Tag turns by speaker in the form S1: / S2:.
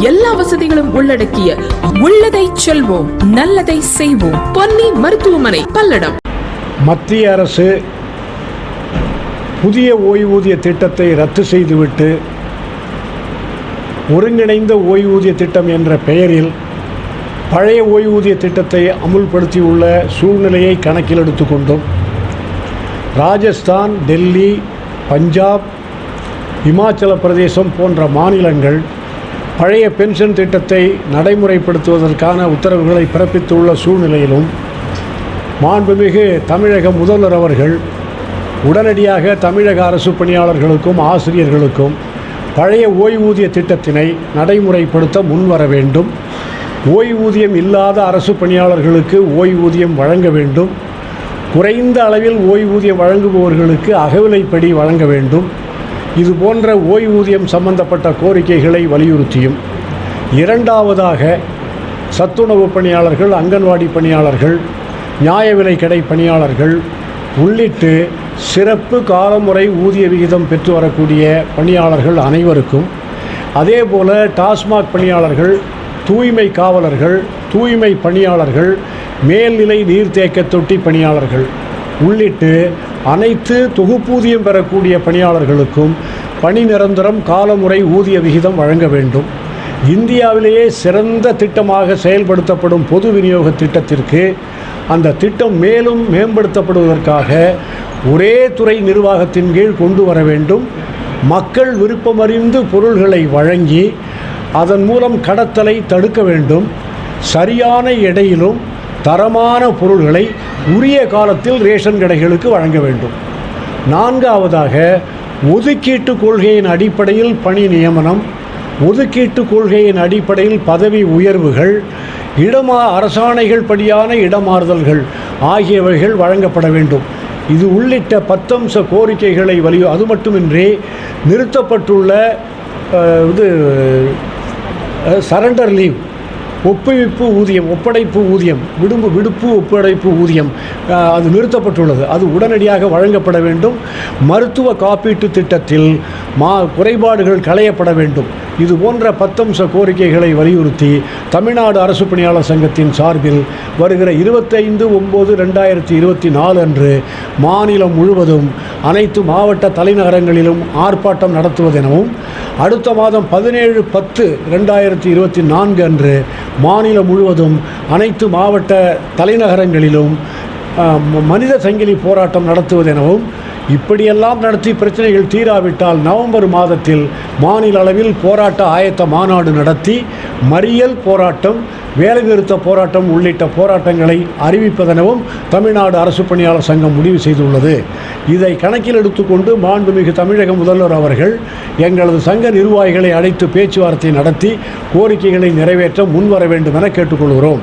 S1: எல்லா வசதிகளும் உள்ளடக்கிய உள்ளதை செல்வோம் நல்லதை செய்வோம். பொன்னி மருத்துவமனை பல்லடம்.
S2: மத்திய அரசு புதிய ஓய்வூதிய திட்டத்தை ரத்து செய்துவிட்டு ஒருங்கிணைந்த ஓய்வூதிய திட்டம் என்ற பெயரில் பழைய ஓய்வூதிய திட்டத்தை அமுல்படுத்தியுள்ள சூழ்நிலையை கணக்கில் எடுத்துக்கொண்டும். ராஜஸ்தான் டெல்லி பஞ்சாப் இமாச்சல பிரதேசம் போன்ற மாநிலங்கள் பழைய பென்ஷன் திட்டத்தை நடைமுறைப்படுத்துவதற்கான உத்தரவுகளை பிறப்பித்துள்ள சூழ்நிலையிலும் மாண்புமிகு தமிழக முதல்வர் அவர்கள் உடனடியாக தமிழக அரசு பணியாளர்களுக்கும் ஆசிரியர்களுக்கும் பழைய ஓய்வூதிய திட்டத்தினை நடைமுறைப்படுத்த முன்வர வேண்டும். ஓய்வூதியம் இல்லாத அரசு பணியாளர்களுக்கு ஓய்வூதியம் வழங்க வேண்டும். குறைந்த அளவில் ஓய்வூதியம் வழங்குபவர்களுக்கு அகவிலைப்படி வழங்க வேண்டும். இது போன்ற ஓய்வூதியம் சம்பந்தப்பட்ட கோரிக்கைகளை வலியுறுத்தியும் இரண்டாவதாக சத்துணவு பணியாளர்கள் அங்கன்வாடி பணியாளர்கள் நியாய விலை கடை பணியாளர்கள் உள்ளிட்டு சிறப்பு காலமுறை ஊதிய விகிதம் பெற்று வரக்கூடிய பணியாளர்கள் அனைவருக்கும் அதேபோல டாஸ்மாக் பணியாளர்கள் தூய்மை காவலர்கள் தூய்மை பணியாளர்கள் மேல்நிலை நீர்த்தேக்க தொட்டி பணியாளர்கள் உள்ளிட்டு அனைத்து தொகுப்பூதியம் பெறக்கூடிய பணியாளர்களுக்கும் பணி நிரந்தரம் காலமுறை ஊதிய விகிதம் வழங்க வேண்டும். இந்தியாவிலேயே சிறந்த திட்டமாக செயல்படுத்தப்படும் பொது விநியோக திட்டத்திற்கு அந்த திட்டம் மேலும் மேம்படுத்தப்படுவதற்காக ஒரே துறை நிர்வாகத்தின் கீழ் கொண்டு வர வேண்டும். மக்கள் விருப்பமறிந்து பொருள்களை வழங்கி அதன் மூலம் கடத்தலை தடுக்க வேண்டும். சரியான எடையிலும் தரமான பொருள்களை உரிய காலத்தில் ரேஷன் கடைகளுக்கு வழங்க வேண்டும். நான்காவதாக ஒதுக்கீட்டு கொள்கையின் அடிப்படையில் பணி நியமனம் ஒதுக்கீட்டு கொள்கையின் அடிப்படையில் பதவி உயர்வுகள் இடமா அரசாணைகள் படியான இடமாறுதல்கள் ஆகியவைகள் வழங்கப்பட வேண்டும். இது உள்ளிட்ட பத்தம்ச கோரிக்கைகளை வலியு அது மட்டுமின்றி நிறுத்தப்பட்டுள்ள இது சரண்டர் லீவ். ஒப்புவிப்பு ஊதியம் ஒப்படைப்பு ஊதியம் விடும்பு விடுப்பு ஒப்படைப்பு ஊதியம் அது நிறுத்தப்பட்டுள்ளது. அது உடனடியாக வழங்கப்பட வேண்டும். மருத்துவ காப்பீட்டு திட்டத்தில் மா குறைபாடுகள் களையப்பட வேண்டும். இது போன்ற பத்தம்ச கோரிக்கைகளை வலியுறுத்தி தமிழ்நாடு அரசு பணியாளர் சங்கத்தின் சார்பில் வருகிற இருபத்தைந்து ஒம்பது ரெண்டாயிரத்தி இருபத்தி நாலு அன்று மாநிலம் முழுவதும் அனைத்து மாவட்ட தலைநகரங்களிலும் ஆர்ப்பாட்டம் நடத்துவதெனவும் அடுத்த மாதம் பதினேழு பத்து ரெண்டாயிரத்தி இருபத்தி நான்கு அன்று மாநிலம் முழுவதும் அனைத்து மாவட்ட தலைநகரங்களிலும் ம- மனித சங்கிலி போராட்டம் நடத்துவதெனவும் இப்படியெல்லாம் நடத்தி பிரச்சனைகள் தீராவிட்டால் நவம்பர் மாதத்தில் மாநில அளவில் போராட்ட ஆயத்த மாநாடு நடத்தி மறியல் போராட்டம் வேலைநிறுத்த போராட்டம் உள்ளிட்ட போராட்டங்களை அறிவிப்பதெனவும் தமிழ்நாடு அரசு பணியாளர் சங்கம் முடிவு செய்துள்ளது. இதை கணக்கில் எடுத்துக்கொண்டு மாண்புமிகு தமிழக முதல்வர் அவர்கள் எங்களது சங்க நிர்வாகிகளை அழைத்து பேச்சுவார்த்தை நடத்தி கோரிக்கைகளை நிறைவேற்ற முன்வர வேண்டும் என கேட்டுக்கொள்கிறோம்.